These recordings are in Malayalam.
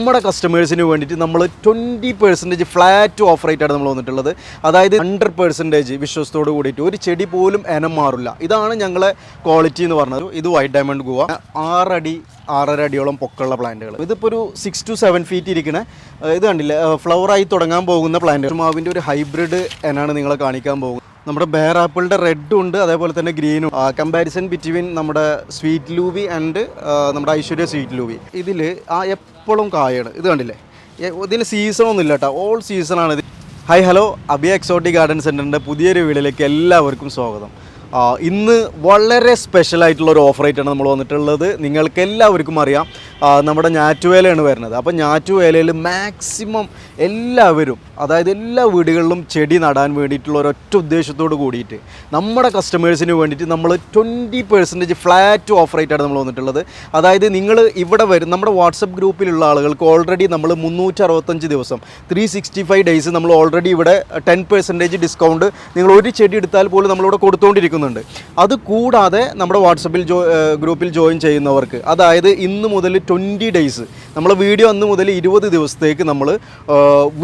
നമ്മുടെ കസ്റ്റമേഴ്സിന് വേണ്ടിയിട്ട് നമ്മൾ ട്വന്റി പെർസെന്റേജ് ഫ്ലാറ്റ് ഓഫ് ആയിട്ടാണ് നമ്മൾ വന്നിട്ടുള്ളത്. അതായത് ഹൺഡ്രഡ് പെർസെന്റേജ് വിശ്വസത്തോട് കൂടിയിട്ട് ഒരു ചെടി പോലും എനം മാറില്ല. ഇതാണ് ഞങ്ങളെ ക്വാളിറ്റി എന്ന് പറഞ്ഞത്. ഇത് വൈറ്റ് ഡയമണ്ട് ഗുവ ആറടി ആറര അടിയോളം പൊക്കമുള്ള പ്ലാന്റുകൾ ഇതിപ്പോൾ ഒരു സിക്സ് ടു സെവൻ ഫീറ്റ് ഇരിക്കുന്ന ഇത് കണ്ടില്ല? ഫ്ലവറായി തുടങ്ങാൻ പോകുന്ന പ്ലാന്റ് മാവിന്റെ ഒരു ഹൈബ്രിഡ് എന്നാണ് നിങ്ങളെ കാണിക്കാൻ പോകുന്നത്. നമ്മുടെ ബെയർ ആപ്പിളിന്റെ റെഡും ഉണ്ട് അതേപോലെ തന്നെ ഗ്രീനും കമ്പാരിസൺ ബിറ്റ്വീൻ നമ്മുടെ സ്വീറ്റ് ലൂബി ആൻഡ് നമ്മുടെ ഐശ്വര്യ സ്വീറ്റ് ലൂബി ഇതിൽ ആ എപ്പോഴും കായാണ്. ഇത് കണ്ടില്ലേ? ഇതിന് സീസൺ ഒന്നും ഇല്ല കേട്ടോ ഓൾ സീസണാണ് ഇത്. Hi hello Abiya exotic garden സെന്ററിന്റെ പുതിയൊരു വീഡിയോയിലേക്ക് എല്ലാവർക്കും സ്വാഗതം. ഇന്ന് വളരെ സ്പെഷ്യൽ ആയിട്ടുള്ള ഒരു ഓഫറായിട്ടാണ് നമ്മൾ വന്നിട്ടുള്ളത്. നിങ്ങൾക്ക് എല്ലാവർക്കും അറിയാം. നമ്മുടെ ഞാറ്റുവേലയാണ് വരുന്നത്. അപ്പോൾ ഞാറ്റുവേലയിൽ മാക്സിമം എല്ലാവരും അതായത് എല്ലാ വീടുകളിലും ചെടി നടാൻ വേണ്ടിയിട്ടുള്ള ഒരൊറ്റ ഉദ്ദേശത്തോട് കൂടിയിട്ട് നമ്മുടെ കസ്റ്റമേഴ്സിന് വേണ്ടിയിട്ട് നമ്മൾ ട്വന്റി പെർസെന്റേജ് ഫ്ലാറ്റ് ഓഫർ ആയിട്ടാണ് നമ്മൾ വന്നിട്ടുള്ളത്. അതായത് നിങ്ങൾ ഇവിടെ വരും നമ്മുടെ വാട്സപ്പ് ഗ്രൂപ്പിലുള്ള ആളുകൾക്ക് ഓൾറെഡി നമ്മൾ മുന്നൂറ്ററുപത്തഞ്ച് ദിവസം ത്രീ സിക്സ്റ്റി ഫൈവ് ഡേയ്സ് നമ്മൾ ഓൾറെഡി ഇവിടെ ടെൻ പെർസെന്റേജ് ഡിസ്കൗണ്ട് നിങ്ങൾ ഒരു ചെടി എടുത്താൽ പോലും നമ്മളിവിടെ കൊടുത്തുകൊണ്ടിരിക്കുന്നുണ്ട് അത് കൂടാതെ നമ്മുടെ വാട്സപ്പിൽ ഗ്രൂപ്പിൽ ജോയിൻ ചെയ്യുന്നവർക്ക് അതായത് ഇന്ന് മുതൽ ട്വന്റി ഡേയ്സ് നമ്മളെ വീഡിയോ അന്ന് മുതൽ ഇരുപത് ദിവസത്തേക്ക് നമ്മൾ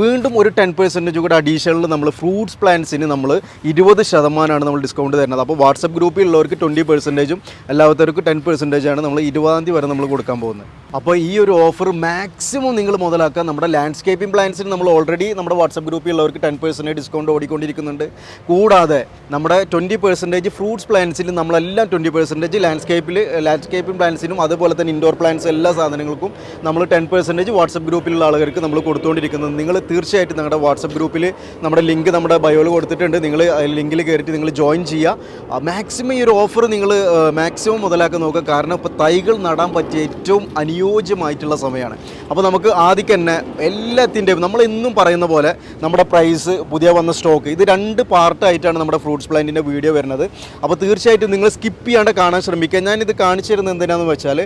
വീണ്ടും ഒരു ടെൻ പെർസെന്റേജ് കൂടെ അഡീഷണൽ നമ്മൾ ഫ്രൂട്ട്സ് പ്ലാന്റ്സിന് നമ്മൾ ഇരുപത് ശതമാനമാണ് നമ്മൾ ഡിസ്കൗണ്ട് തരുന്നത്. അപ്പോൾ വാട്സപ്പ് ഗ്രൂപ്പിലുള്ളവർക്ക് ട്വന്റി പെർസെന്റേജും എല്ലാത്തവർക്കും ടെൻ പെർസെന്റേജാണ് നമ്മൾ ഇരുപതാം തീയതി വരെ നമ്മൾ കൊടുക്കാൻ പോകുന്നത്. അപ്പോൾ ഈ ഒരു ഓഫർ മാക്സിമം നിങ്ങൾ മുതലാക്കുക. നമ്മുടെ ലാൻഡ്സ്കേപ്പിംഗ് പ്ലാന്റ്സിന് നമ്മൾ ഓൾറെഡി നമ്മുടെ വാട്സപ്പ് ഗ്രൂപ്പിലുള്ളവർക്ക് ടെൻ പെർസെന്റേജ് ഡിസ്കൗണ്ട് ഓടിക്കൊണ്ടിരിക്കുന്നുണ്ട്. കൂടാതെ നമ്മുടെ ട്വന്റി പെർസെന്റേജ് ഫ്രൂട്ട്സ് പ്ലാന്റ്സിൽ നമ്മളെല്ലാം ട്വന്റി പെർസെന്റേജ് ലാൻഡ്സ്കേപ്പിൽ ലാൻഡ്സ്കേപ്പിംഗ് പ്ലാന്റ്സിനും അതുപോലെ തന്നെ ഇൻഡോർ പ്ലാന്റ്സ് എല്ലാ സാധനങ്ങൾക്കും നമ്മൾ ടെൻ പെർസെന്റേജ് വാട്സപ്പ് ഗ്രൂപ്പിലുള്ള ആളുകൾക്ക് നമ്മൾ കൊടുത്തുകൊണ്ടിരിക്കുന്നത്. നിങ്ങൾ തീർച്ചയായിട്ടും നിങ്ങളുടെ വാട്സപ്പ് ഗ്രൂപ്പിൽ നമ്മുടെ ലിങ്ക് നമ്മുടെ ബയോയിൽ കൊടുത്തിട്ടുണ്ട്. നിങ്ങൾ ലിങ്കിൽ കയറിയിട്ട് നിങ്ങൾ ജോയിൻ ചെയ്യുക. മാക്സിമം ഈ ഒരു ഓഫർ നിങ്ങൾ മാക്സിമം മുതലാക്കാൻ നോക്കുക. കാരണം ഇപ്പോൾ തൈകൾ നടാൻ പറ്റിയ ഏറ്റവും അനുയോജ്യമായിട്ടുള്ള സമയമാണ്. അപ്പോൾ നമുക്ക് ആദ്യം തന്നെ എല്ലാത്തിന്റെയും നമ്മൾ എന്നും പറയുന്ന പോലെ നമ്മുടെ പ്രൈസ് പുതിയ വന്ന സ്റ്റോക്ക് ഇത് രണ്ട് പാർട്ടായിട്ടാണ് നമ്മുടെ ഫ്രൂട്ട്സ് പ്ലാന്റിന്റെ വീഡിയോ വരുന്നത്. അപ്പോൾ തീർച്ചയായിട്ടും നിങ്ങൾ സ്കിപ്പ് ചെയ്യാണ്ട് കാണാൻ ശ്രമിക്കുക. ഞാനിത് കാണിച്ചു തരുന്നത് എന്തിനാണെന്ന് വെച്ചാൽ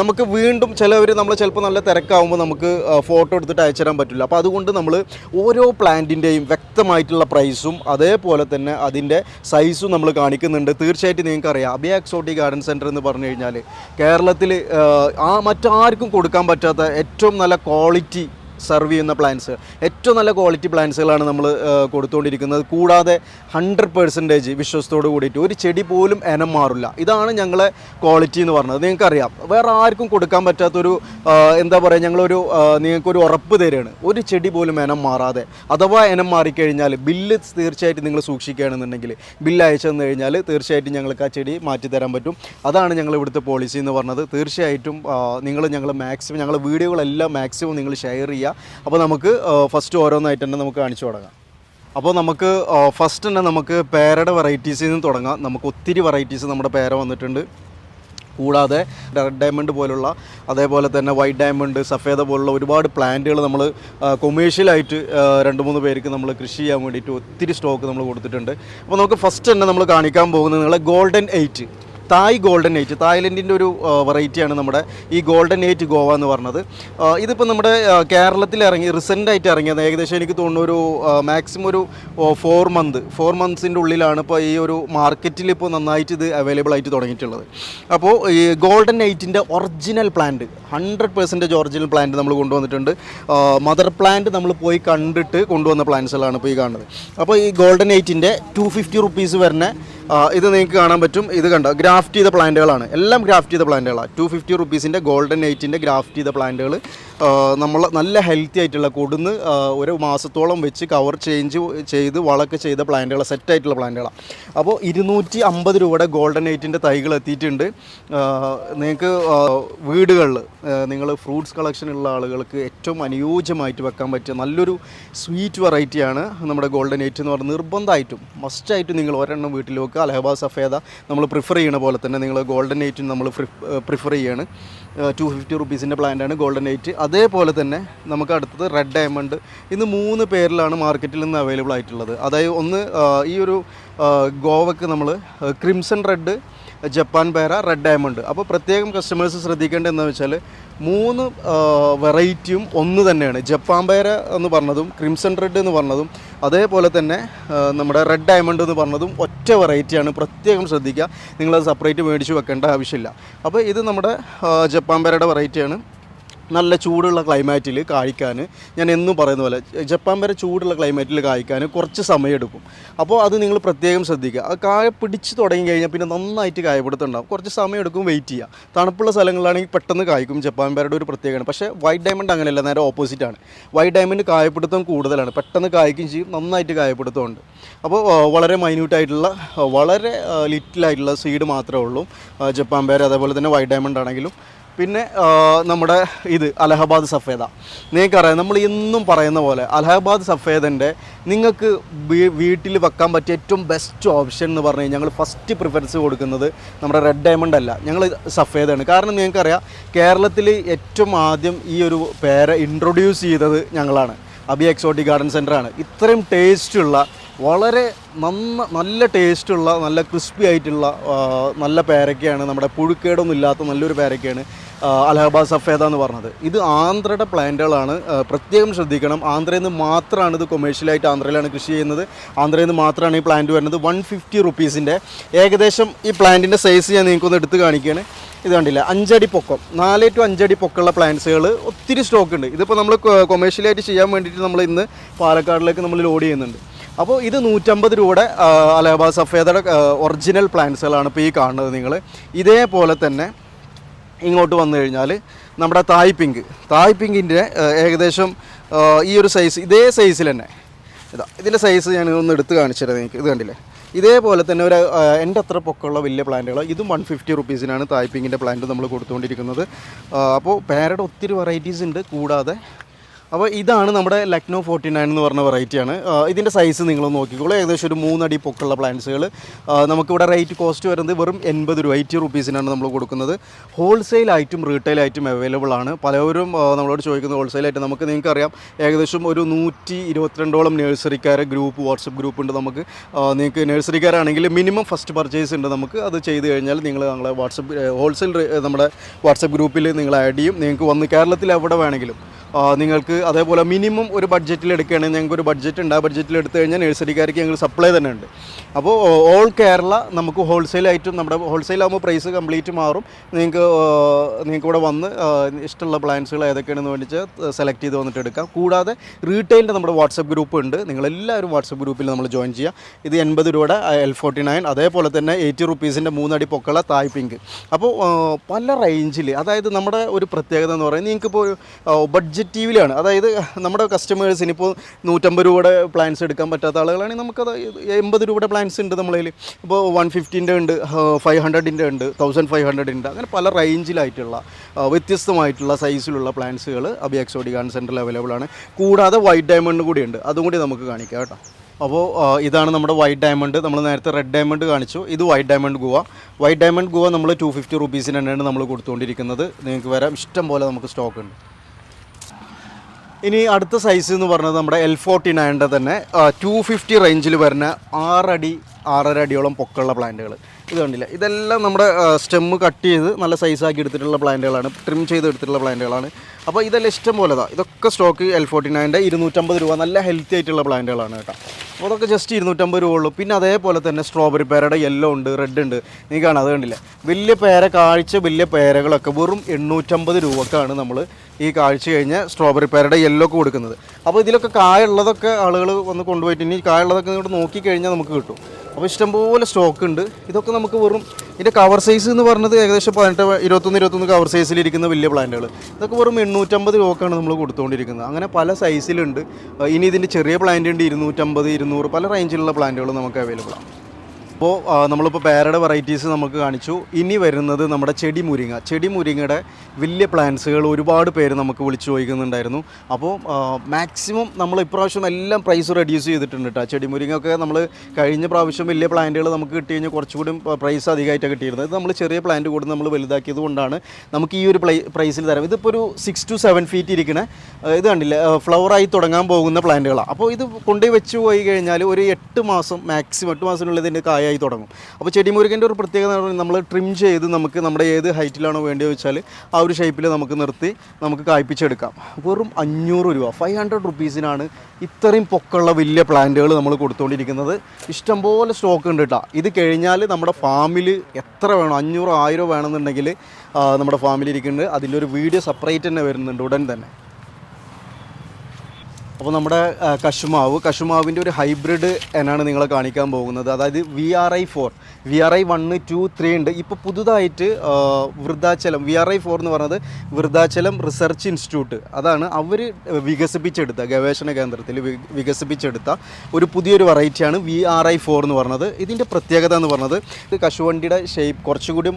നമുക്ക് വീണ്ടും ചിലവർ നമ്മൾ ചിലപ്പോൾ നല്ല തിരക്കാവുമ്പോൾ നമുക്ക് ഫോട്ടോ എടുത്തിട്ട് അയച്ചു തരാൻ പറ്റില്ല. അപ്പോൾ അതുകൊണ്ട് നമ്മൾ ഓരോ പ്ലാന്റിന്റെയും വ്യക്തമായിട്ടുള്ള പ്രൈസും അതേപോലെ തന്നെ അതിന്റെ സൈസും നമ്മൾ കാണിക്കുന്നുണ്ട്. തീർച്ചയായിട്ടും നിങ്ങൾക്ക് അറിയാം. അബിയ എക്സോട്ടിക് ഗാർഡൻ സെന്റർ എന്ന് പറഞ്ഞു കഴിഞ്ഞാൽ കേരളത്തിൽ ആ മറ്റാർക്കും കൊടുക്കാൻ പറ്റാത്ത ഏറ്റവും നല്ല ക്വാളിറ്റി സെർവ് ചെയ്യുന്ന പ്ലാൻസ് ഏറ്റവും നല്ല ക്വാളിറ്റി പ്ലാൻസുകളാണ് നമ്മൾ കൊടുത്തുകൊണ്ടിരിക്കുന്നത് കൂടാതെ ഹൺഡ്രഡ് പെർസെന്റേജ് വിശ്വസത്തോട് കൂടിയിട്ട് ഒരു ചെടി പോലും എനം മാറില്ല. ഇതാണ് ഞങ്ങളെ ക്വാളിറ്റി എന്ന് പറഞ്ഞത്. നിങ്ങൾക്കറിയാം. വേറെ ആർക്കും കൊടുക്കാൻ പറ്റാത്തൊരു എന്താ പറയുക ഞങ്ങളൊരു നിങ്ങൾക്കൊരു ഉറപ്പ് തരികയാണ്. ഒരു ചെടി പോലും എനം മാറാതെ. അഥവാ എനം മാറിക്കഴിഞ്ഞാൽ ബില്ല് തീർച്ചയായിട്ടും നിങ്ങൾ സൂക്ഷിക്കുകയാണെന്നുണ്ടെങ്കിൽ ബില്ല് അയച്ചു തന്നു കഴിഞ്ഞാൽ തീർച്ചയായിട്ടും ഞങ്ങൾക്ക് ആ ചെടി മാറ്റി തരാൻ പറ്റും. അതാണ് ഞങ്ങൾ ഇവിടുത്തെ പോളിസി എന്ന് പറഞ്ഞത്. തീർച്ചയായിട്ടും നിങ്ങൾ ഞങ്ങൾ മാക്സിമം ഞങ്ങളുടെ വീഡിയോകളെല്ലാം മാക്സിമം നിങ്ങൾ ഷെയർ ചെയ്യുക. അപ്പോൾ നമുക്ക് ഫസ്റ്റ് ഓരോന്നായിട്ട് തന്നെ നമുക്ക് കാണിച്ചു തുടങ്ങാം. അപ്പോൾ നമുക്ക് ഫസ്റ്റ് തന്നെ നമുക്ക് പേരയുടെ വെറൈറ്റീസിൽ നിന്ന് തുടങ്ങാം. നമുക്ക് ഒത്തിരി വെറൈറ്റീസ് നമ്മുടെ പേര വന്നിട്ടുണ്ട്. കൂടാതെ റെഡ് ഡയമണ്ട് പോലുള്ള അതേപോലെ തന്നെ വൈറ്റ് ഡയമണ്ട് സഫേദ പോലുള്ള ഒരുപാട് പ്ലാന്റുകൾ നമ്മൾ കൊമേഴ്ഷ്യലായിട്ട് രണ്ട് മൂന്ന് പേർക്ക് നമ്മൾ കൃഷി ചെയ്യാൻ വേണ്ടിയിട്ട് ഒത്തിരി സ്റ്റോക്ക് നമ്മൾ കൊടുത്തിട്ടുണ്ട്. അപ്പോൾ നമുക്ക് ഫസ്റ്റ് തന്നെ നമ്മൾ കാണിക്കാൻ പോകുന്നത് നിങ്ങളെ golden eight Thai golden eight തായ്ലൻഡിന്റെ ഒരു വെറൈറ്റിയാണ് നമ്മുടെ ഈ ഗോൾഡൻ എയ്റ്റ് ഗോവ എന്ന് പറഞ്ഞത്. ഇതിപ്പോൾ നമ്മുടെ കേരളത്തിൽ ഇറങ്ങി റീസെന്റായിട്ട് ഇറങ്ങിയത് ഏകദേശം എനിക്ക് തോന്നുന്നു ഒരു മാക്സിമം ഒരു ഫോർ മന്ത് ഫോർ മന്ത്സിന്റെ ഉള്ളിലാണ് ഇപ്പോൾ ഈ ഒരു മാർക്കറ്റിൽ ഇപ്പോൾ നന്നായിട്ട് ഇത് അവൈലബിൾ ആയിട്ട് തുടങ്ങിയിട്ടുള്ളത്. അപ്പോൾ ഈ golden എയ്റ്റിന്റെ original plant hundred percentage original plant നമ്മൾ കൊണ്ടുവന്നിട്ടുണ്ട്. മദർ പ്ലാന്റ് നമ്മൾ പോയി കണ്ടിട്ട് കൊണ്ടുവന്ന പ്ലാന്റ്സുകളാണ് ഇപ്പോൾ ഈ കാണുന്നത്. അപ്പോൾ ഈ ഗോൾഡൻ എയ്റ്റിന്റെ ടു ഫിഫ്റ്റി റുപ്പീസ് വരുന്ന ഇത് നിങ്ങൾക്ക് കാണാൻ പറ്റും. ഇത് കണ്ടോ? ഗ്രാഫ്റ്റ് ചെയ്ത പ്ലാന്റുകളാണ്. എല്ലാം ഗ്രാഫ്റ്റ് ചെയ്ത പ്ലാന്റുകളാണ് ടു ഫിഫ്റ്റി റുപ്പീസിന്റെ ഗോൾഡൻ എയ്റ്റിന്റെ ഗ്രാഫ്റ്റ് ചെയ്ത പ്ലാന്റുകൾ നമ്മൾ നല്ല ഹെൽത്തി ആയിട്ടുള്ള കൊടുന്ന് ഒരു മാസത്തോളം വെച്ച് കവർ ചേഞ്ച് ചെയ്ത് വളക്ക് ചെയ്ത പ്ലാന്റുകൾ സെറ്റായിട്ടുള്ള പ്ലാന്റുകളാണ് അപ്പോൾ ഇരുന്നൂറ്റി അമ്പത് രൂപയുടെ ഗോൾഡൻ എയ്റ്റിന്റെ തൈകൾ എത്തിയിട്ടുണ്ട്. നിങ്ങൾക്ക് വീടുകളിൽ നിങ്ങൾ ഫ്രൂട്ട്സ് കളക്ഷൻ ഉള്ള ആളുകൾക്ക് ഏറ്റവും അനുയോജ്യമായിട്ട് വെക്കാൻ പറ്റിയ നല്ലൊരു സ്വീറ്റ് വെറൈറ്റിയാണ് നമ്മുടെ ഗോൾഡൻ എയ്റ്റ് എന്ന് പറഞ്ഞാൽ നിർബന്ധമായിട്ടും മസ്റ്റായിട്ടും നിങ്ങൾ ഒരെണ്ണം വീട്ടിൽ വെക്കുക അലഹബാദ് സഫേദ നമ്മൾ പ്രിഫർ ചെയ്യണ പോലെ തന്നെ നിങ്ങൾ ഗോൾഡൻ എയ്റ്റും നമ്മൾ പ്രിഫർ ചെയ്യാണ്. ടു ഫിഫ്റ്റി റുപ്പീസിന്റെ പ്ലാന്റാണ് ഗോൾഡൻ എയ്റ്റ് അതേപോലെ തന്നെ നമുക്ക് അടുത്തത് റെഡ് ഡയമണ്ട് ഇന്ന് മൂന്ന് പേരിലാണ് മാർക്കറ്റിൽ നിന്ന് അവൈലബിൾ ആയിട്ടുള്ളത്. അതായത് ഒന്ന് ഈ ഒരു ഗോവക്ക് നമ്മൾ ക്രിംസൺ റെഡ് ജപ്പാൻ പേര റെഡ് ഡയമണ്ട് അപ്പോൾ പ്രത്യേകം കസ്റ്റമേഴ്സ് ശ്രദ്ധിക്കേണ്ടത് എന്താണെന്ന് വെച്ചാൽ മൂന്ന് വെറൈറ്റിയും ഒന്ന് തന്നെയാണ്. ജപ്പാൻ പേര എന്ന് പറഞ്ഞതും ക്രിംസൺ റെഡ് എന്ന് പറഞ്ഞതും അതേപോലെ തന്നെ നമ്മുടെ റെഡ് ഡയമണ്ട് എന്ന് പറഞ്ഞതും ഒറ്റ വെറൈറ്റിയാണ് പ്രത്യേകം ശ്രദ്ധിക്കുക. നിങ്ങളത് സെപ്പറേറ്റ് മേടിച്ച് വെക്കേണ്ട ആവശ്യമില്ല. അപ്പോൾ ഇത് നമ്മുടെ ജപ്പാൻ പേരയുടെ വെറൈറ്റിയാണ് നല്ല ചൂടുള്ള ക്ലൈമാറ്റിൽ കായ്ക്കാൻ. ഞാൻ എന്നും പറയുന്ന പോലെ ജപ്പാൻ വരെ ചൂടുള്ള ക്ലൈമാറ്റിൽ കായ്ക്കാൻ കുറച്ച് സമയമെടുക്കും. അപ്പോൾ അത് നിങ്ങൾ പ്രത്യേകം ശ്രദ്ധിക്കുക. ആ കായ പിടിച്ച് തുടങ്ങി കഴിഞ്ഞാൽ പിന്നെ നന്നായിട്ട് കായപ്പെടുത്തുണ്ടാവും കുറച്ച് സമയമെടുക്കും വെയിറ്റ് ചെയ്യുക. തണുപ്പുള്ള സ്ഥലങ്ങളിലാണെങ്കിൽ പെട്ടെന്ന് കായ്ക്കും. ജപ്പാൻ പേരുടെ ഒരു പ്രത്യേകമാണ് പക്ഷേ വൈറ്റ് ഡയമണ്ട് അങ്ങനെയല്ല നേരെ ഓപ്പോസിറ്റാണ് വൈറ്റ് ഡയമണ്ട് കായപ്പെടുത്തം കൂടുതലാണ്. പെട്ടെന്ന് കായ്ക്കും ചെയ്യും. നന്നായിട്ട് കായപ്പെടുത്തുമുണ്ട് അപ്പോൾ വളരെ മൈന്യൂട്ടായിട്ടുള്ള വളരെ ലിറ്റിലായിട്ടുള്ള സീഡ് മാത്രമേ ഉള്ളൂ. ജപ്പാൻ പേര് അതേപോലെ തന്നെ വൈറ്റ് ഡയമണ്ട് ആണെങ്കിലും പിന്നെ നമ്മുടെ ഇത് അലഹബാദ് സഫേദ. നിങ്ങൾക്കറിയാം നമ്മൾ എന്നും പറയുന്ന പോലെ അലഹബാദ് സഫേദന്റെ നിങ്ങൾക്ക് വീട്ടിൽ വെക്കാൻ പറ്റിയ ഏറ്റവും ബെസ്റ്റ് ഓപ്ഷൻ എന്ന് പറഞ്ഞു കഴിഞ്ഞാൽ ഞങ്ങൾ ഫസ്റ്റ് പ്രിഫറൻസ് കൊടുക്കുന്നത് നമ്മുടെ റെഡ് ഡയമണ്ട് അല്ല. ഞങ്ങൾ സഫേദാണ് കാരണം നിങ്ങൾക്കറിയാം കേരളത്തിൽ ഏറ്റവും ആദ്യം ഈ ഒരു പേര ഇൻട്രൊഡ്യൂസ് ചെയ്തത് ഞങ്ങളാണ്. അബി എക്സോട്ടിക് ഗാർഡൻ സെന്ററാണ് ഇത്രയും ടേസ്റ്റുള്ള വളരെ നന്ന നല്ല ടേസ്റ്റുള്ള നല്ല ക്രിസ്പി ആയിട്ടുള്ള നല്ല പേരക്കയാണ്. നമ്മുടെ പുഴുക്കേടൊന്നും ഇല്ലാത്ത നല്ലൊരു പേരക്കയാണ് അലഹബാദ് സഫേദ എന്ന് പറഞ്ഞത്. ഇത് ആന്ധ്രയുടെ പ്ലാന്റുകളാണ് പ്രത്യേകം ശ്രദ്ധിക്കണം. ആന്ധ്രയിൽ നിന്ന് മാത്രമാണ് ഇത് കൊമേഴ്ഷ്യലായിട്ട് ആന്ധ്രയിലാണ് കൃഷി ചെയ്യുന്നത്. ആന്ധ്രയിൽ നിന്ന് മാത്രമാണ് ഈ പ്ലാന്റ് വരുന്നത്. വൺ ഫിഫ്റ്റി റുപ്പീസിന്റെ ഏകദേശം ഈ പ്ലാന്റിന്റെ സൈസ് ഞാൻ നിങ്ങൾക്കൊന്ന് എടുത്ത് കാണിക്കുകയാണ് ഇത് കണ്ടില്ല? അഞ്ചടി പൊക്കം. നാല് ടു അഞ്ചടി പൊക്കമുള്ള പ്ലാന്റ്സുകൾ ഒത്തിരി സ്റ്റോക്ക് ഉണ്ട്. ഇതിപ്പോൾ നമ്മൾ കൊമേഴ്ഷ്യലായിട്ട് ചെയ്യാൻ വേണ്ടിയിട്ട് നമ്മൾ ഇന്ന് പാലക്കാടിലേക്ക് നമ്മൾ ലോഡ് ചെയ്യുന്നുണ്ട്. അപ്പോൾ ഇത് നൂറ്റമ്പത് രൂപയുടെ അലഹബാദ് സഫേദയുടെ ഒറിജിനൽ പ്ലാന്റ്സുകളാണ് ഇപ്പോൾ ഈ കാണുന്നത് നിങ്ങൾ ഇതേപോലെ തന്നെ ഇങ്ങോട്ട് വന്നു കഴിഞ്ഞാൽ നമ്മുടെ തായ് പിങ്ക്. തായ് പിങ്കിന്റെ ഏകദേശം ഈ ഒരു സൈസ് ഇതേ സൈസിൽ തന്നെ. ഇതാ ഇതിന്റെ സൈസ് ഞാൻ ഒന്ന് എടുത്ത് കാണിച്ചു തരാം നിങ്ങൾക്ക് ഇത് കണ്ടില്ലേ? ഇതേപോലെ തന്നെ ഒരു എന്റെ അത്ര പൊക്കമുള്ള വലിയ പ്ലാന്റുകൾ ഇതും വൺ ഫിഫ്റ്റി റുപ്പീസിനാണ് തായ് പിങ്കിന്റെ പ്ലാന്റ് നമ്മൾ കൊടുത്തുകൊണ്ടിരിക്കുന്നത്. അപ്പോൾ പേരയുടെ ഒത്തിരി വെറൈറ്റീസ് ഉണ്ട്. കൂടാതെ അപ്പോൾ ഇതാണ് നമ്മുടെ ലക്നോ ഫോർട്ടി നയൻ എന്ന് പറഞ്ഞ വെറൈറ്റിയാണ് ഇതിന്റെ സൈസ് നിങ്ങൾ നോക്കിക്കോളൂ. ഏകദേശം ഒരു മൂന്നടി പൊക്കുള്ള പ്ലാന്റ്സുകൾ നമുക്കിവിടെ റേറ്റ് കോസ്റ്റ് വരുന്നത് വെറും എൺപത് രൂപ എയ്റ്റി റുപ്പീസിനാണ് നമ്മൾ കൊടുക്കുന്നത്. ഹോൾസെയിൽ ആയിട്ടും റീറ്റെയിൽ ആയിട്ടും അവൈലബിൾ ആണ്. പലവരും നമ്മളോട് ചോദിക്കുന്നത് ഹോൾസെയിൽ ആയിട്ട് നമുക്ക് നിങ്ങൾക്കറിയാം ഏകദേശം ഒരു നൂറ്റി ഇരുപത്തിരണ്ടോളം നഴ്സറിക്കാരെ ഗ്രൂപ്പ് വാട്സപ്പ് ഗ്രൂപ്പ് ഉണ്ട് നമുക്ക്. നിങ്ങൾക്ക് നഴ്സറിക്കാരാണെങ്കിൽ മിനിമം ഫസ്റ്റ് പർച്ചേസ് ഉണ്ട് നമുക്ക്. അത് ചെയ്ത് കഴിഞ്ഞാൽ നിങ്ങൾ ഞങ്ങളെ വാട്സപ്പ് ഹോൾസെയിൽ നമ്മുടെ വാട്സപ്പ് ഗ്രൂപ്പിൽ നിങ്ങൾ ആഡ് ചെയ്യും. നിങ്ങൾക്ക് വന്ന് കേരളത്തിൽ എവിടെ വേണമെങ്കിലും. നിങ്ങൾക്ക് അതേപോലെ മിനിമം ഒരു ബഡ്ജറ്റിൽ എടുക്കുകയാണെങ്കിൽ ഞങ്ങൾക്ക് ഒരു ബഡ്ജറ്റ് ഉണ്ട്. ആ ബഡ്ജറ്റിൽ എടുത്തു കഴിഞ്ഞാൽ നഴ്സറിക്കാർക്ക് ഞങ്ങൾ സപ്ലൈ തന്നെ ഉണ്ട്. അപ്പോൾ ഓൾ കേരള നമുക്ക് ഹോൾസെയിൽ ആയിട്ടും നമ്മുടെ ഹോൾസെയിൽ ആകുമ്പോൾ പ്രൈസ് കംപ്ലീറ്റ് മാറും. നിങ്ങൾക്ക് നിങ്ങൾക്ക് ഇവിടെ വന്ന് ഇഷ്ടമുള്ള പ്ലാൻസുകൾ ഏതൊക്കെയാണെന്ന് വേണ്ടിച്ച് സെലക്ട് ചെയ്ത് വന്നിട്ട് എടുക്കാം. കൂടാതെ റീറ്റെയിലിന്റെ നമ്മുടെ വാട്സപ്പ് ഗ്രൂപ്പ് ഉണ്ട്. നിങ്ങളെല്ലാവരും വാട്സപ്പ് ഗ്രൂപ്പിൽ നമ്മൾ ജോയിൻ ചെയ്യുക ഇത് എൺപത് രൂപയുടെ എൽ ഫോർട്ടി നയൻ അതേപോലെ തന്നെ എയ്റ്റി റുപ്പീസിന്റെ മൂന്നടി പൊക്കള തായ് പിങ്ക് അപ്പോൾ പല റേഞ്ചിൽ അതായത് നമ്മുടെ ഒരു പ്രത്യേകത എന്ന് പറയുന്നത് നിങ്ങൾക്കിപ്പോൾ ഒരു ബഡ്ജറ്റീവിലാണ് അതായത് നമ്മുടെ കസ്റ്റമേഴ്സിന് ഇപ്പോൾ നൂറ്റമ്പത് രൂപയുടെ പ്ലാൻസ് എടുക്കാൻ പറ്റാത്ത ആളുകളാണെങ്കിൽ നമുക്കത് എൺപത് രൂപയുടെ പ്ലാൻസ് ഉണ്ട് നമ്മളതിൽ ഇപ്പോൾ വൺ ഫിഫ്റ്റീന്റെ ഉണ്ട് ഫൈവ് ഹൺഡ്രഡിന്റെ ഉണ്ട് തൗസൻഡ് ഫൈവ് ഹൺഡ്രഡിന്റെ അങ്ങനെ പല റേഞ്ചിലായിട്ടുള്ള വ്യത്യസ്തമായിട്ടുള്ള സൈസിലുള്ള പ്ലാൻസുകൾ അബി എക്സോഡി ഗാർഡൻ സെന്ററിൽ അവൈലബിൾ ആണ്. കൂടാതെ വൈറ്റ് ഡയമണ്ട് കൂടി ഉണ്ട് അതും കൂടി നമുക്ക് കാണിക്കാം കേട്ടോ. അപ്പോൾ ഇതാണ് നമ്മുടെ വൈറ്റ് ഡയമണ്ട് നമ്മൾ നേരത്തെ റെഡ് ഡയമണ്ട് കാണിച്ചു. ഇത് white diamond guava. White diamond guava നമ്മൾ ടു ഫിഫ്റ്റി റുപ്പീസിന് തന്നെയാണ് നമ്മൾ കൊടുത്തുകൊണ്ടിരിക്കുന്നത്. നിങ്ങൾക്ക് വരാം. ഇഷ്ടം പോലെ നമുക്ക് സ്റ്റോക്ക് ഉണ്ട്. ഇനി അടുത്ത സൈസ് എന്ന് പറഞ്ഞത് നമ്മുടെ എൽ ഫോർട്ടി നയന്റെ തന്നെ ടു ഫിഫ്റ്റി റേഞ്ചിൽ വരുന്ന ആറടി ആറര അടിയോളം പൊക്കമുള്ള പ്ലാന്റുകൾ ഇത് കണ്ടില്ല? ഇതെല്ലാം നമ്മുടെ സ്റ്റെമ്മ് കട്ട് ചെയ്ത് നല്ല സൈസാക്കി എടുത്തിട്ടുള്ള പ്ലാന്റുകളാണ് ട്രിം ചെയ്ത് എടുത്തിട്ടുള്ള പ്ലാന്റുകളാണ് അപ്പോൾ ഇതെല്ലാം ഇഷ്ടം പോലെ ഇതൊക്കെ സ്റ്റോക്ക് എൽ ഫോർട്ടി നയന്റെ ഇരുന്നൂറ്റമ്പത് രൂപ നല്ല ഹെൽത്തി ആയിട്ടുള്ള പ്ലാന്റുകളാണ് കേട്ടോ. അതൊക്കെ ജസ്റ്റ് ഇരുന്നൂറ്റമ്പത് രൂപ ഉള്ളൂ. പിന്നെ അതേപോലെ തന്നെ സ്ട്രോബെറി പേരയുടെ യെല്ലോ ഉണ്ട് റെഡ് ഉണ്ട്. നീ കാണാം അത് കണ്ടില്ല? വലിയ പേര കാഴ്ച വലിയ പേരകളൊക്കെ വെറും എണ്ണൂറ്റമ്പത് രൂപക്കാണ് നമ്മൾ ഈ കാഴ്ച കഴിഞ്ഞ സ്ട്രോബെറി പേരയുടെ യെല്ലോ ഒക്കെ കൊടുക്കുന്നത്. അപ്പോൾ ഇതിലൊക്കെ കായുള്ളതൊക്കെ ആളുകൾ വന്ന് കൊണ്ടുപോയിട്ട് ഇനി കായുള്ളതൊക്കെ ഇങ്ങോട്ട് നോക്കിക്കഴിഞ്ഞാൽ നമുക്ക് കിട്ടും. അപ്പോൾ ഇഷ്ടംപോലെ സ്റ്റോക്ക് ഉണ്ട്. ഇതൊക്കെ നമുക്ക് വെറും ഇതിന്റെ കവർ സൈസ് എന്ന് പറഞ്ഞത് ഏകദേശം പതിനെട്ട് ഇരുപത്തൊന്ന് ഇരുപത്തൊന്ന് കവർ സൈസിലിരിക്കുന്ന വലിയ പ്ലാന്റുകൾ ഇതൊക്കെ വെറും എണ്ണൂറ്റമ്പത് രൂപക്കാണ് നമ്മൾ കൊടുത്തുകൊണ്ടിരിക്കുന്നത് അങ്ങനെ പല സൈസിലുണ്ട് ഇനി ഇതിന്റെ ചെറിയ പ്ലാന്റ് ഉണ്ട് ഇരുന്നൂറ്റമ്പത് ഇരുന്നൂറ് പല റേഞ്ചിലുള്ള പ്ലാന്റുകൾ നമുക്ക് അവൈലബിൾ ആണ്. അപ്പോൾ നമ്മളിപ്പോൾ പേരയുടെ വെറൈറ്റീസ് നമുക്ക് കാണിച്ചു. ഇനി വരുന്നത് നമ്മുടെ ചെടി മുരിങ്ങ ചെടി മുരിങ്ങയുടെ വലിയ പ്ലാന്റ്സുകൾ ഒരുപാട് പേര് നമുക്ക് വിളിച്ചു ചോദിക്കുന്നുണ്ടായിരുന്നു. അപ്പോൾ മാക്സിമം നമ്മൾ ഇപ്രാവശ്യം എല്ലാം പ്രൈസ് റെഡ്യൂസ് ചെയ്തിട്ടുണ്ട് കേട്ടോ ചെടി മുരിങ്ങൊക്കെ നമ്മൾ കഴിഞ്ഞ പ്രാവശ്യം വലിയ പ്ലാന്റുകൾ നമുക്ക് കിട്ടി കഴിഞ്ഞാൽ കുറച്ചുകൂടി പ്രൈസ് അധികമായിട്ടാണ് കിട്ടിയിരുന്നത്. ഇത് നമ്മൾ ചെറിയ പ്ലാന്റ് കൂടി നമ്മൾ വലുതാക്കിയത് കൊണ്ടാണ് നമുക്ക് ഈ ഒരു പ്രൈസിൽ തരാം. ഇതിപ്പോൾ ഒരു സിക്സ് ടു സെവൻ ഫീറ്റ് ഇരിക്കണ. ഇത് കണ്ടില്ല? ഫ്ലവറായി തുടങ്ങാൻ പോകുന്ന പ്ലാന്റുകളാണ് അപ്പോൾ ഇത് കൊണ്ടുപോയി വെച്ച് പോയി കഴിഞ്ഞാൽ ഒരു എട്ട് മാസം മാക്സിമം എട്ട് മാസത്തിനുള്ളിൽ ഇതിന്റെ കായായി തുടങ്ങും. അപ്പോൾ ചെടിമുരുകന്റെ ഒരു പ്രത്യേകത നമ്മൾ ട്രിം ചെയ്ത് നമുക്ക് നമ്മുടെ ഏത് ഹൈറ്റിലാണോ വേണ്ടത് വെച്ചാൽ ആ ഒരു ഷേപ്പിൽ നമുക്ക് നിർത്തി നമുക്ക് കായ്പിച്ചെടുക്കാം. വെറും അഞ്ഞൂറ് രൂപ ഫൈവ് ഹൺഡ്രഡ് റുപ്പീസിനാണ് ഇത്രയും പൊക്കമുള്ള വലിയ പ്ലാന്റുകൾ നമ്മൾ കൊടുത്തുകൊണ്ടിരിക്കുന്നത് ഇഷ്ടംപോലെ സ്റ്റോക്ക് ഉണ്ട് കേട്ടോ ഇത് കഴിഞ്ഞാൽ നമ്മുടെ ഫാമിൽ എത്ര വേണം? അഞ്ഞൂറ് ആയിരം വേണമെന്നുണ്ടെങ്കിൽ നമ്മുടെ ഫാമിലി ഇരിക്കുന്നുണ്ട് അതിന്റെ ഒരു വീഡിയോ സെപ്പറേറ്റ് തന്നെ വരുന്നുണ്ട് ഉടൻ തന്നെ. അപ്പോൾ നമ്മുടെ കശുമാവ്. കശുമാവിന്റെ ഒരു ഹൈബ്രിഡ് എന്നാണ് നിങ്ങളെ കാണിക്കാൻ പോകുന്നത്. അതായത് V R I four V R I one two three ഉണ്ട്. ഇപ്പോൾ പുതുതായിട്ട് Vriddhachalam V R I four എന്ന് പറയുന്നത് വൃദ്ധാചലം റിസർച്ച് ഇൻസ്റ്റിറ്റ്യൂട്ട്. അതാണ് അവർ വികസിപ്പിച്ചെടുത്ത ഗവേഷണ കേന്ദ്രത്തിൽ വികസിപ്പിച്ചെടുത്ത ഒരു പുതിയൊരു വെറൈറ്റിയാണ് വി ആർ ഐ ഫോർ എന്ന് പറയുന്നത് ഇതിന്റെ പ്രത്യേകത എന്ന് പറയുന്നത് ഇത് കശുവണ്ടിയുടെ ഷേപ്പ് കുറച്ചുകൂടി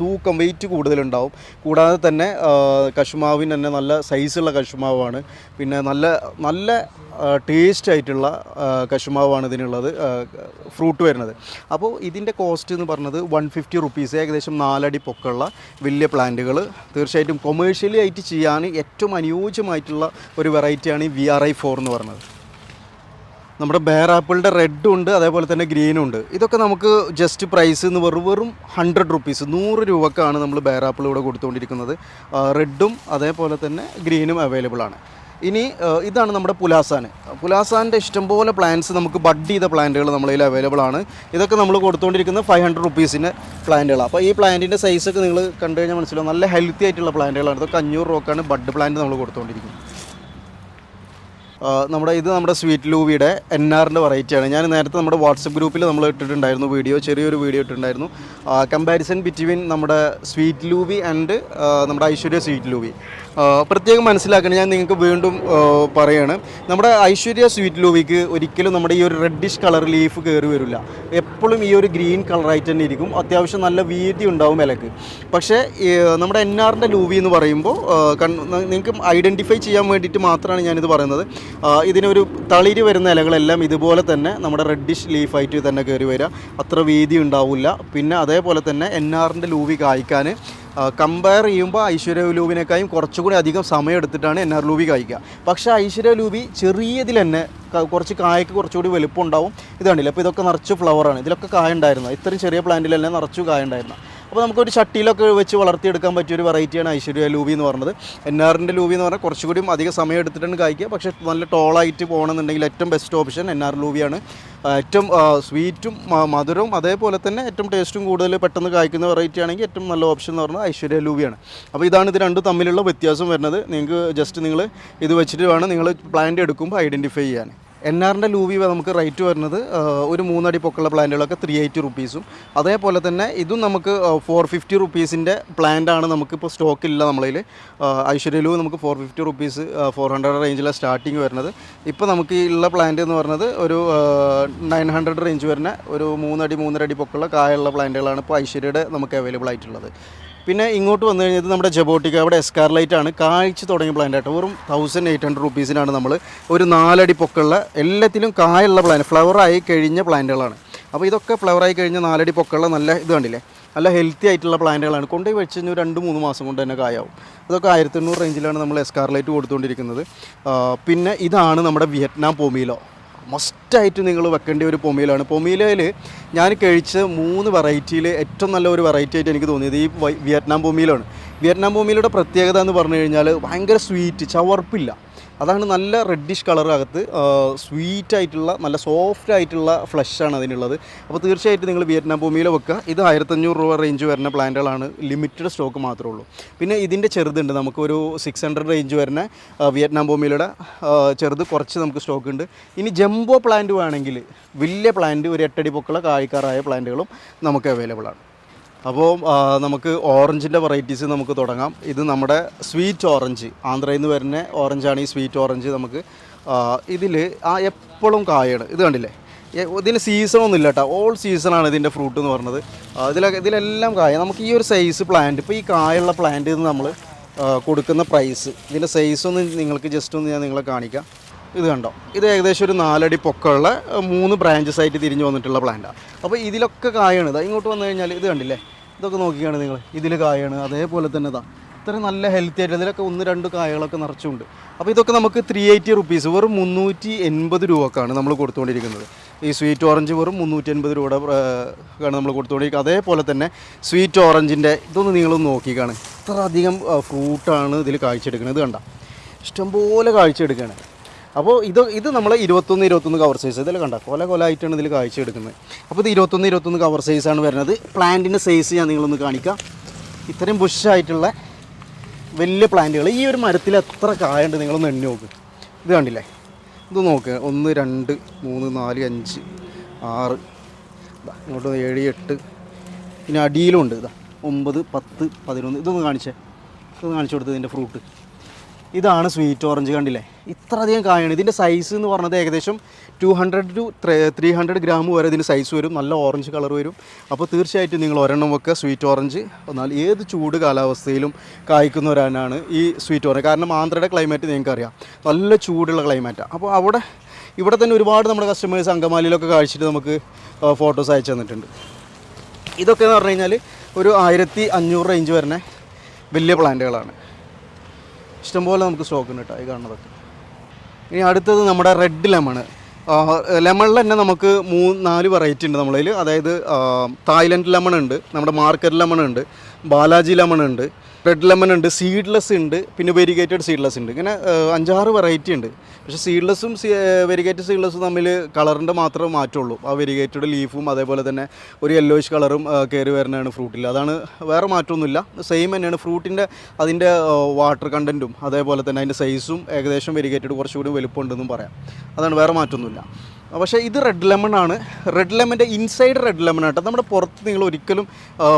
തൂക്കം വെയിറ്റ് കൂടുതലുണ്ടാവും. കൂടാതെ തന്നെ കശുമാവിന് തന്നെ നല്ല സൈസുള്ള കശുമാവാണ്. പിന്നെ നല്ല നല്ല ടേസ്റ്റ് ആയിട്ടുള്ള കശുമാവാണ് ഇതിനുള്ളത്. ഫ്രൂട്ട് വരുന്നത്. അപ്പോൾ ഇതിന്റെ കോസ്റ്റ് എന്ന് പറഞ്ഞത് വൺ ഫിഫ്റ്റി റുപ്പീസ് ഏകദേശം നാലടി പൊക്കമുള്ള വലിയ പ്ലാന്റുകൾ തീർച്ചയായിട്ടും കൊമേഴ്ഷ്യലി ആയിട്ട് ചെയ്യാൻ ഏറ്റവും അനുയോജ്യമായിട്ടുള്ള ഒരു വെറൈറ്റിയാണ് ഈ വി ആർ ഐ ഫോർ എന്ന് പറഞ്ഞത്. നമ്മുടെ ബെയർ ആപ്പിളിന്റെ റെഡും ഉണ്ട് അതേപോലെ തന്നെ ഗ്രീനും ഉണ്ട്. ഇതൊക്കെ നമുക്ക് ജസ്റ്റ് പ്രൈസ് എന്ന് വെറും വെറും ഹൺഡ്രഡ് റുപ്പീസ് നൂറ് രൂപക്കാണ് നമ്മൾ ബെയർ ആപ്പിൾ ഇവിടെ കൊടുത്തുകൊണ്ടിരിക്കുന്നത്. റെഡും അതേപോലെ തന്നെ ഗ്രീനും അവൈലബിൾ ആണ്. ഇനി ഇതാണ് നമ്മുടെ പുലാസാൻ. പുലാസാന്റെ ഇഷ്ടംപോലെ പ്ലാന്റ്സ് നമുക്ക് ബഡ് ചെയ്ത പ്ലാന്റുകൾ നമ്മളതിൽ അവൈലബിൾ ആണ്. ഇതൊക്കെ നമ്മൾ കൊടുത്തുകൊണ്ടിരിക്കുന്ന ഫൈവ് ഹൺഡ്രഡ് റുപ്പീസിന്റെ പ്ലാന്റുകളാണ് അപ്പോൾ ഈ പ്ലാന്റിന്റെ സൈസൊക്കെ നിങ്ങൾ കണ്ടു കഴിഞ്ഞാൽ മനസ്സിലാവും. നല്ല ഹെൽത്തി ആയിട്ടുള്ള പ്ലാന്റുകളാണ് ഇതൊക്കെ അഞ്ഞൂറ് രൂപക്കാണ് ബഡ് പ്ലാന്റ് നമ്മൾ കൊടുത്തുകൊണ്ടിരിക്കുന്നത്. നമ്മുടെ ഇത് നമ്മുടെ സ്വീറ്റ് ലൂവിയുടെ എൻ ആറിന്റെ വെറൈറ്റിയാണ് ഞാൻ നേരത്തെ നമ്മുടെ വാട്സപ്പ് ഗ്രൂപ്പിൽ നമ്മൾ ഇട്ടിട്ടുണ്ടായിരുന്നു വീഡിയോ ചെറിയൊരു വീഡിയോ ഇട്ടിട്ടുണ്ടായിരുന്നു. കമ്പാരിസൺ ബിറ്റ്വീൻ നമ്മുടെ സ്വീറ്റ് ലൂവി ആൻഡ് നമ്മുടെ ഐശ്വര്യ സ്വീറ്റ് ലൂവി പ്രത്യേകം മനസ്സിലാക്കണം ഞാൻ നിങ്ങൾക്ക് വീണ്ടും പറയുകയാണ് നമ്മുടെ ഐശ്വര്യ സ്വീറ്റ് ലൂവിക്ക് ഒരിക്കലും നമ്മുടെ ഈ ഒരു റെഡിഷ് കളർ ലീഫ് കയറി വരില്ല. എപ്പോഴും ഈ ഒരു ഗ്രീൻ കളറായിട്ട് തന്നെ ഇരിക്കും. അത്യാവശ്യം നല്ല വീതി ഉണ്ടാവും ഇലക്ക്. പക്ഷേ നമ്മുടെ എൻ ആറിന്റെ ലൂവി എന്ന് പറയുമ്പോൾ നിങ്ങൾക്ക് ഐഡന്റിഫൈ ചെയ്യാൻ വേണ്ടിയിട്ട് മാത്രമാണ് ഞാനിത് പറയുന്നത്. ഇതിനൊരു തളിര് വരുന്ന ഇലകളെല്ലാം ഇതുപോലെ തന്നെ നമ്മുടെ റെഡിഷ് ലീഫായിട്ട് തന്നെ കയറി വരിക. അത്ര വീതി ഉണ്ടാവില്ല. പിന്നെ അതേപോലെ തന്നെ എൻ ആറിന്റെ ലൂവി കായ്ക്കാൻ കമ്പയർ ചെയ്യുമ്പോൾ ഐശ്വര്യ ലൂബിനേക്കായും കുറച്ചുകൂടി അധികം സമയം എടുത്തിട്ടാണ് എൻ ആർ ലൂബി കായ്ക്കുക. പക്ഷേ ഐശ്വര്യ ലൂബി ചെറിയതിൽ തന്നെ കുറച്ച് കായ്ക്ക് കുറച്ചുകൂടി വലുപ്പം ഉണ്ടാവും ഇത് കണ്ടില്ല അപ്പോൾ ഇതൊക്കെ നിറച്ച് ഫ്ലവറാണ് ഇതിലൊക്കെ കായ ഉണ്ടായിരുന്നു? ഇത്രയും ചെറിയ പ്ലാന്റിൽ തന്നെ നിറച്ചു കായ ഉണ്ടായിരുന്നു? അപ്പോൾ നമുക്കൊരു ചട്ടിയിലൊക്കെ വെച്ച് വളർത്തിയെടുക്കാൻ പറ്റിയ ഒരു വെറൈറ്റിയാണ് ഐശ്വര്യ ലൂബി എന്ന് പറയുന്നത് എൻ ആറിന്റെ ലൂബി എന്ന് പറഞ്ഞാൽ കുറച്ചുകൂടി അധികം സമയം എടുത്തിട്ടാണ് കായ്ക്കുക. പക്ഷേ നല്ല ടോളായിട്ട് പോകണമെന്നുണ്ടെങ്കിൽ ഏറ്റവും ബെസ്റ്റ് ഓപ്ഷൻ എൻ ആർ ലൂബിയാണ് ഏറ്റവും സ്വീറ്റും മധുരവും അതേപോലെ തന്നെ ഏറ്റവും ടേസ്റ്റും കൂടുതൽ പെട്ടെന്ന് കായ്ക്കുന്ന വെറൈറ്റി ആണെങ്കിൽ ഏറ്റവും നല്ല ഓപ്ഷൻ എന്ന് പറഞ്ഞാൽ ഐശ്വര്യ ലൂബിയാണ് അപ്പോൾ ഇതാണ് ഇത് രണ്ടും തമ്മിലുള്ള വ്യത്യാസം വരുന്നത്. നിങ്ങൾക്ക് ജസ്റ്റ് നിങ്ങൾ ഇത് വെച്ചിട്ട് വേണം നിങ്ങൾ പ്ലാന്റ് എടുക്കുമ്പോൾ ഐഡന്റിഫൈ ചെയ്യാൻ. എൻ ആറിന്റെ ലൂവി നമുക്ക് റേറ്റ് വരുന്നത് ഒരു മൂന്നടി പൊക്കുള്ള പ്ലാന്റുകളൊക്കെ ത്രീ എയ്റ്റി റുപ്പീസും അതേപോലെ തന്നെ ഇതും നമുക്ക് ഫോർ ഫിഫ്റ്റി റുപ്പീസിന്റെ പ്ലാന്റാണ് നമുക്കിപ്പോൾ സ്റ്റോക്കില്ല നമ്മളിൽ ഐശ്വര്യ ലൂ നമുക്ക് four fifty rupees four hundred റേഞ്ചിലാണ് സ്റ്റാർട്ടിങ് വരുന്നത്. ഇപ്പോൾ നമുക്ക് ഉള്ള പ്ലാന്റ് എന്ന് പറഞ്ഞത് ഒരു നയൻ ഹൺഡ്രഡ് റേഞ്ച് വരുന്ന ഒരു മൂന്നടി മൂന്നര അടി പൊക്കുള്ള കായുള്ള പ്ലാന്റുകളാണ് ഇപ്പോൾ ഐശ്വര്യയുടെ നമുക്ക് അവൈലബിൾ ആയിട്ടുള്ളത്. പിന്നെ ഇങ്ങോട്ട് വന്നു കഴിഞ്ഞത് നമ്മുടെ ജബോട്ടിക്ക അവിടെ എസ്കാർലൈറ്റ് ആണ്. കാഴ്ച തുടങ്ങിയ പ്ലാന്റ് ആട്ടോ. വെറും തൗസൻഡ് എയ്റ്റ് ഹൺഡ്രഡ് റുപ്പീസിനാണ് നമ്മൾ ഒരു നാലടി പൊക്കമുള്ള എല്ലാത്തിലും കായുള്ള പ്ലാന്റ് ഫ്ലവർ ആയി കഴിഞ്ഞ പ്ലാന്റുകളാണ് അപ്പോൾ ഇതൊക്കെ ഫ്ലവർ ആയി കഴിഞ്ഞ നാലടി പൊക്കമുള്ള നല്ല ഇത് കണ്ടില്ലേ? നല്ല ഹെൽത്തി ആയിട്ടുള്ള പ്ലാന്റുകളാണ് കൊണ്ടുപോയി വെച്ച് കഴിഞ്ഞാൽ രണ്ട് മൂന്ന് മാസം കൊണ്ട് തന്നെ കായാവും. അതൊക്കെ ആയിരത്തി എണ്ണൂറ് റേഞ്ചിലാണ് നമ്മൾ എസ്കാർലൈറ്റ് കൊടുത്തുകൊണ്ടിരിക്കുന്നത് പിന്നെ ഇതാണ് നമ്മുടെ വിയറ്റ്നാം പൊമീലോ മസ്റ്റായിട്ട് നിങ്ങൾ വെക്കേണ്ട ഒരു പൊമീലാണ്. പൊമീലയിൽ ഞാൻ കഴിച്ച മൂന്ന് വെറൈറ്റിയിൽ ഏറ്റവും നല്ല ഒരു വെറൈറ്റി ആയിട്ട് എനിക്ക് തോന്നിയത് ഈ വിയറ്റ്നാം പൊമീലാണ്. വിയറ്റ്നാം പൊമീലയുടെ പ്രത്യേകത എന്ന് പറഞ്ഞു കഴിഞ്ഞാൽ ഭയങ്കര സ്വീറ്റ് ചവർപ്പില്ല. അതാണ് നല്ല റെഡിഷ് കളർ അകത്ത് സ്വീറ്റ് ആയിട്ടുള്ള നല്ല സോഫ്റ്റ് ആയിട്ടുള്ള ഫ്ലഷാണ് അതിനുള്ളത്. അപ്പോൾ തീർച്ചയായിട്ടും നിങ്ങൾ വിയറ്റ്നാം ഭൂമിയിൽ വെക്കുക. ഇത് ആയിരത്തഞ്ഞൂറ് രൂപ റേഞ്ച് വരുന്ന പ്ലാന്റുകളാണ് ലിമിറ്റഡ് സ്റ്റോക്ക് മാത്രമേ ഉള്ളൂ. പിന്നെ ഇതിന്റെ ചെറുതുണ്ട്. നമുക്കൊരു സിക്സ് ഹൺഡ്രഡ് റേഞ്ച് വരുന്ന വിയറ്റ്നാം ഭൂമിയിലൂടെ ചെറുത് കുറച്ച് നമുക്ക് സ്റ്റോക്ക് ഉണ്ട്. ഇനി ജംബോ പ്ലാന്റ് വേണമെങ്കിൽ വലിയ പ്ലാന്റ് ഒരു എട്ടടി പൊക്കുള്ള കായ്ക്കാറായ പ്ലാന്റുകളും നമുക്ക് അവൈലബിൾ ആണ്. അപ്പോൾ നമുക്ക് ഓറഞ്ചിന്റെ വെറൈറ്റീസ് നമുക്ക് തുടങ്ങാം. ഇത് നമ്മുടെ സ്വീറ്റ് ഓറഞ്ച് ആന്ധ്രയിൽ നിന്ന് വരുന്ന ഓറഞ്ചാണ് ഈ സ്വീറ്റ് ഓറഞ്ച് നമുക്ക്. ഇതിൽ ആ എപ്പോഴും കായാണ്. ഇത് കണ്ടില്ലേ? ഇതിന് സീസണൊന്നും ഇല്ല കേട്ടോ ഓൾ സീസണാണ് ഇതിന്റെ ഫ്രൂട്ട് എന്ന് പറഞ്ഞത്. ഇതിലൊക്കെ ഇതിലെല്ലാം കായ. നമുക്ക് ഈ ഒരു സൈസ് പ്ലാന്റ് ഇപ്പോൾ ഈ കായുള്ള പ്ലാന്റ് നമ്മൾ കൊടുക്കുന്ന പ്രൈസ് ഇതിന്റെ സൈസ് ഒന്ന് നിങ്ങൾക്ക് ജസ്റ്റ് ഒന്ന് ഞാൻ നിങ്ങളെ കാണിക്കാം. ഇത് കണ്ടോ? ഇത് ഏകദേശം ഒരു നാലടി പൊക്കമുള്ള മൂന്ന് ബ്രാഞ്ചസ് ആയിട്ട് തിരിഞ്ഞു വന്നിട്ടുള്ള പ്ലാന്റാണ് അപ്പോൾ ഇതിലൊക്കെ കായാണ്. ഇതാ ഇങ്ങോട്ട് വന്നു കഴിഞ്ഞാൽ ഇത് കണ്ടില്ലേ? ഇതൊക്കെ നോക്കിയാണ് നിങ്ങൾ. ഇതിൽ കായാണ്. അതേപോലെ തന്നെ ഇതാ. ഇത്രയും നല്ല ഹെൽത്തി ആയിട്ട് ഇതിലൊക്കെ ഒന്ന് രണ്ട് കായകളൊക്കെ നിറച്ചുണ്ട്. അപ്പോൾ ഇതൊക്കെ നമുക്ക് ത്രീ എയ്റ്റി റുപ്പീസ് വെറും മുന്നൂറ്റി എൺപത് രൂപക്കാണ് നമ്മൾ കൊടുത്തുകൊണ്ടിരിക്കുന്നത്. ഈ സ്വീറ്റ് ഓറഞ്ച് വെറും മുന്നൂറ്റി എൺപത് രൂപയുടെ ആണ് നമ്മൾ കൊടുത്തുകൊണ്ടിരിക്കുന്നത്. അതേപോലെ തന്നെ സ്വീറ്റ് ഓറഞ്ചിന്റെ ഇതൊന്ന് നിങ്ങളൊന്ന് നോക്കിക്കാണ്. ഇത്ര അധികം ഫ്രൂട്ടാണ് ഇതിൽ കാഴ്ചയെടുക്കുന്നത് ഇത് കണ്ട. ഇഷ്ടംപോലെ കാഴ്ചയെടുക്കുകയാണ്. അപ്പോൾ ഇത് ഇത് നമ്മൾ ഇരുപത്തൊന്ന് ഇരുപത്തൊന്ന് കവർ സൈസ് ഇതിൽ കണ്ട? കൊല കൊല ആയിട്ടാണ് ഇതിൽ കാഴ്ച എടുക്കുന്നത്. അപ്പോൾ ഇത് ഇരുപത്തൊന്ന് ഇരുപത്തൊന്ന് കവർ സൈസാണ് വരുന്നത്. പ്ലാന്റിന്റെ സൈസ് ഞാൻ നിങ്ങളൊന്ന് കാണിക്കാം. ഇത്രയും ബുഷായിട്ടുള്ള വലിയ പ്ലാന്റുകൾ ഈ ഒരു മരത്തിൽ എത്ര കായുണ്ട് നിങ്ങളൊന്ന് എണ്ണി നോക്ക്. ഇത് കണ്ടില്ലേ? ഇത് നോക്ക്. ഒന്ന് രണ്ട് മൂന്ന് നാല് അഞ്ച് ആറ് ഇങ്ങോട്ട് ഏഴ് എട്ട്. പിന്നെ അടിയിലും ഉണ്ട്. ഇതാ ഒമ്പത് പത്ത് പതിനൊന്ന്. ഇതൊന്ന് കാണിച്ചേ. ഇതൊന്ന് കാണിച്ചു കൊടുത്തത് ഇതിന്റെ ഫ്രൂട്ട് ഇതാണ് സ്വീറ്റ് ഓറഞ്ച് കണ്ടില്ലേ? ഇത്രയധികം കായാണ്. ഇതിന്റെ സൈസ് എന്ന് പറഞ്ഞത് ഏകദേശം two hundred two three hundred gram വരെ ഇതിന്റെ സൈസ് വരും. നല്ല ഓറഞ്ച് കളർ വരും. അപ്പോൾ തീർച്ചയായിട്ടും നിങ്ങൾ ഒരെണ്ണം വെക്കുക. സ്വീറ്റ് ഓറഞ്ച് എന്നാൽ ഏത് ചൂട് കാലാവസ്ഥയിലും കായ്ക്കുന്ന ഒരാനാണ് ഈ സ്വീറ്റ് ഓറഞ്ച് കാരണം ആന്ധ്രയുടെ ക്ലൈമറ്റ് നിങ്ങൾക്ക് അറിയാം നല്ല ചൂടുള്ള ക്ലൈമറ്റാണ് അപ്പോൾ അവിടെ ഇവിടെ തന്നെ ഒരുപാട് നമ്മുടെ കസ്റ്റമേഴ്സ് അങ്കമാലിയിലൊക്കെ കാഴ്ചിട്ട് നമുക്ക് ഫോട്ടോസ് അയച്ചു തന്നിട്ടുണ്ട്. ഇതൊക്കെ എന്ന് പറഞ്ഞു കഴിഞ്ഞാൽ ഒരു ആയിരത്തി അഞ്ഞൂറ് റേഞ്ച് വരുന്ന വലിയ പ്ലാന്റുകളാണ് ഇഷ്ടംപോലെ നമുക്ക് സ്റ്റോക്ക് ഉണ്ട് കേട്ടോ ഈ കാണുന്നതൊക്കെ. ഇനി അടുത്തത് നമ്മുടെ റെഡ് ലെമൺ ലെമണിൽ തന്നെ നമുക്ക് മൂന്ന് നാല് വെറൈറ്റി ഉണ്ട് നമ്മളതിൽ അതായത് തായ്ലൻഡ് ലെമൺ ഉണ്ട് നമ്മുടെ മാർക്കറ്റ് ലെമൺ ഉണ്ട് ബാലാജി ലെമൺ ഉണ്ട് റെഡ് ലെമൺ ഉണ്ട് സീഡ്ലെസ് ഉണ്ട് പിന്നെ വെരിഗേറ്റഡ് സീഡ്ലെസ് ഉണ്ട്. ഇങ്ങനെ അഞ്ചാറ് വെറൈറ്റി ഉണ്ട്. പക്ഷേ സീഡ്ലെസ്സും വെരിഗേറ്റഡ് സീഡ്ലെസ്സും തമ്മിൽ കളറിന്റെ മാത്രമേ മാറ്റമുള്ളൂ. ആ വെരിഗേറ്റഡ് ലീഫും അതേപോലെ തന്നെ ഒരു യെല്ലോയിഷ് കളറും കയറി വരുന്നതാണ് ഫ്രൂട്ടിൽ അതാണ് വേറെ മാറ്റമൊന്നുമില്ല. സെയിം തന്നെയാണ് ഫ്രൂട്ടിന്റെ അതിന്റെ വാട്ടർ കണ്ടന്റും അതേപോലെ തന്നെ അതിന്റെ സൈസും ഏകദേശം വെരിഗേറ്റഡ് കുറച്ചുകൂടി വലുപ്പമുണ്ടെന്നും പറയാം. അതാണ് വേറെ മാറ്റമൊന്നുമില്ല. പക്ഷേ ഇത് റെഡ് ലെമൺ ആണ്. റെഡ് ലെമന്റെ ഇൻസൈഡ് റെഡ് ലെമൺ ആട്ടോ നമ്മുടെ പുറത്ത് നിങ്ങൾ ഒരിക്കലും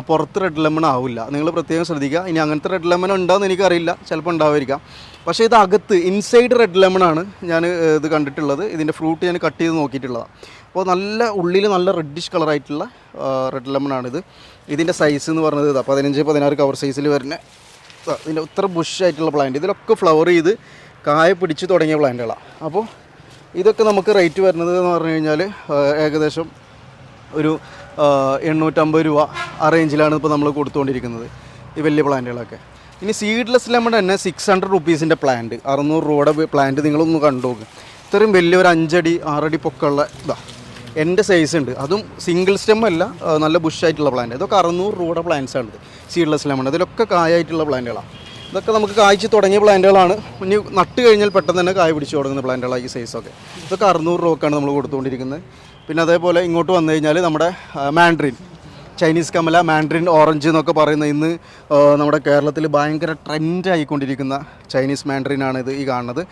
പുറത്ത് റെഡ് ലെമൺ ആവില്ല. നിങ്ങൾ പ്രത്യേകം ശ്രദ്ധിക്കുക. ഇനി അങ്ങനത്തെ റെഡ് ലെമൺ ഉണ്ടോയെന്ന് എനിക്കറിയില്ല. ചിലപ്പോൾ ഉണ്ടാവായിരിക്കാം. പക്ഷേ ഇത് അകത്ത് ഇൻസൈഡ് റെഡ് ലെമൺ ആണ് ഞാൻ ഇത് കണ്ടിട്ടുള്ളത്. ഇതിന്റെ ഫ്രൂട്ട് ഞാൻ കട്ട് ചെയ്ത് നോക്കിയിട്ടുള്ളതാണ് അപ്പോൾ നല്ല ഉള്ളിൽ നല്ല റെഡിഷ് കളറായിട്ടുള്ള റെഡ് ലെമൺ ആണിത് ഇതിന്റെ സൈസ് എന്ന് പറഞ്ഞത് ഇതാ പതിനഞ്ച് പതിനാറ് കവർ സൈസിൽ വരുന്ന ഇതിന്റെ ഇത്ര ബുഷ് ആയിട്ടുള്ള പ്ലാന്റ് ഇതിലൊക്കെ ഫ്ലവർ ചെയ്ത് കായ പിടിച്ച് തുടങ്ങിയ പ്ലാന്റുകളാണ് അപ്പോൾ ഇതൊക്കെ നമുക്ക് റേറ്റ് വരുന്നത് എന്ന് പറഞ്ഞു കഴിഞ്ഞാൽ ഏകദേശം ഒരു എണ്ണൂറ്റമ്പത് രൂപ ആ റേഞ്ചിലാണ് ഇപ്പോൾ നമ്മൾ കൊടുത്തുകൊണ്ടിരിക്കുന്നത് ഈ വലിയ പ്ലാന്റുകളൊക്കെ ഇനി സീഡ്ലെസ് ലെമൺ തന്നെ സിക്സ് ഹൺഡ്രഡ് റുപ്പീസിന്റെ പ്ലാന്റ് അറുന്നൂറ് രൂപയുടെ പ്ലാന്റ് നിങ്ങളൊന്ന് കണ്ടു നോക്ക് ഇത്രയും വലിയൊരു അഞ്ചടി ആറടി പൊക്കമുള്ള ഇതാ എന്റെ സൈസ് ഉണ്ട്. അതും സിംഗിൾ സ്റ്റെം അല്ല നല്ല ബുഷായിട്ടുള്ള പ്ലാന്റ് ഇതൊക്കെ അറുന്നൂറ് രൂപയുടെ പ്ലാന്റ്സ് ആണ് ഇത് സീഡ്ലെസ് ലെമൺ ഇതിലൊക്കെ കായായിട്ടുള്ള പ്ലാന്റുകളാണ് ഇതൊക്കെ നമുക്ക് കായ്ച്ച് തുടങ്ങിയ പ്ലാന്റുകളാണ്. ഇനി നട്ട് കഴിഞ്ഞാൽ പെട്ടെന്ന് തന്നെ കായ് പിടിച്ചു തുടങ്ങുന്ന പ്ലാന്റുകളാണ് ഈ സൈസൊക്കെ ഇതൊക്കെ അറുന്നൂറ് രൂപക്കാണ് നമ്മൾ കൊടുത്തുകൊണ്ടിരിക്കുന്നത്. പിന്നെ അതേപോലെ ഇങ്ങോട്ട് വന്നു കഴിഞ്ഞാൽ നമ്മുടെ മാൻഡ്രിൻ ചൈനീസ് കമല മാൻഡ്രിൻ ഓറഞ്ച് എന്നൊക്കെ പറയുന്ന ഇന്ന് നമ്മുടെ കേരളത്തിൽ ഭയങ്കര ട്രെൻഡ് ആയിക്കൊണ്ടിരിക്കുന്ന ചൈനീസ് മാൻഡ്രിനാണ് ഇത് ഈ കാണുന്നത്.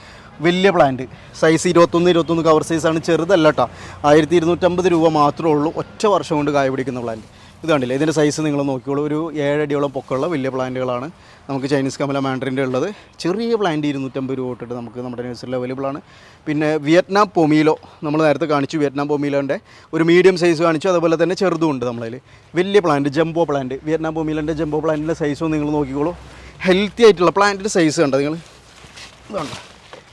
വലിയ പ്ലാന്റ് സൈസ് ഇരുപത്തൊന്ന് ഇരുപത്തൊന്ന് കവർ സൈസാണ് ചെറുതല്ല കേട്ടോ ആയിരത്തി ഇരുന്നൂറ്റമ്പത് രൂപ മാത്രമേ ഉള്ളൂ ഒറ്റ വർഷം കൊണ്ട് കായ പിടിക്കുന്ന പ്ലാന്റ് ഇത് കണ്ടില്ലേ? ഇതിന്റെ സൈസ് നിങ്ങൾ നോക്കിയോളൂ ഒരു ഏഴടിയോളം പൊക്കമുള്ള വലിയ പ്ലാന്റുകളാണ്. നമുക്ക് ചൈനീസ് കമല മാൻഡറിന്റെ ഉള്ളത്. ചെറിയ പ്ലാന്റ് ഇരുന്നൂറ്റമ്പത് രൂപ തൊട്ടിട്ട് നമുക്ക് നമ്മുടെ നഴ്സറിൽ അവൈലബിൾ ആണ്. പിന്നെ വിയറ്റ്നാം പൊമീലോ നമ്മൾ നേരത്തെ കാണിച്ചു വിയറ്റ്നാം പൊമീലോന്റെ ഒരു മീഡിയം സൈസ് കാണിച്ചു. അതുപോലെ തന്നെ ചെറുതും ഉണ്ട് നമ്മളതിൽ വലിയ പ്ലാന്റ് ജംബോ പ്ലാന്റ് വിയറ്റ്നാം പൊമീലോന്റെ ജംബോ പ്ലാന്റിന്റെ സൈസും നിങ്ങൾ നോക്കിക്കോളൂ. ഹെൽത്തി ആയിട്ടുള്ള പ്ലാന്റിന്റെ സൈസ് കണ്ടോ നിങ്ങൾ? ഇതുണ്ടോ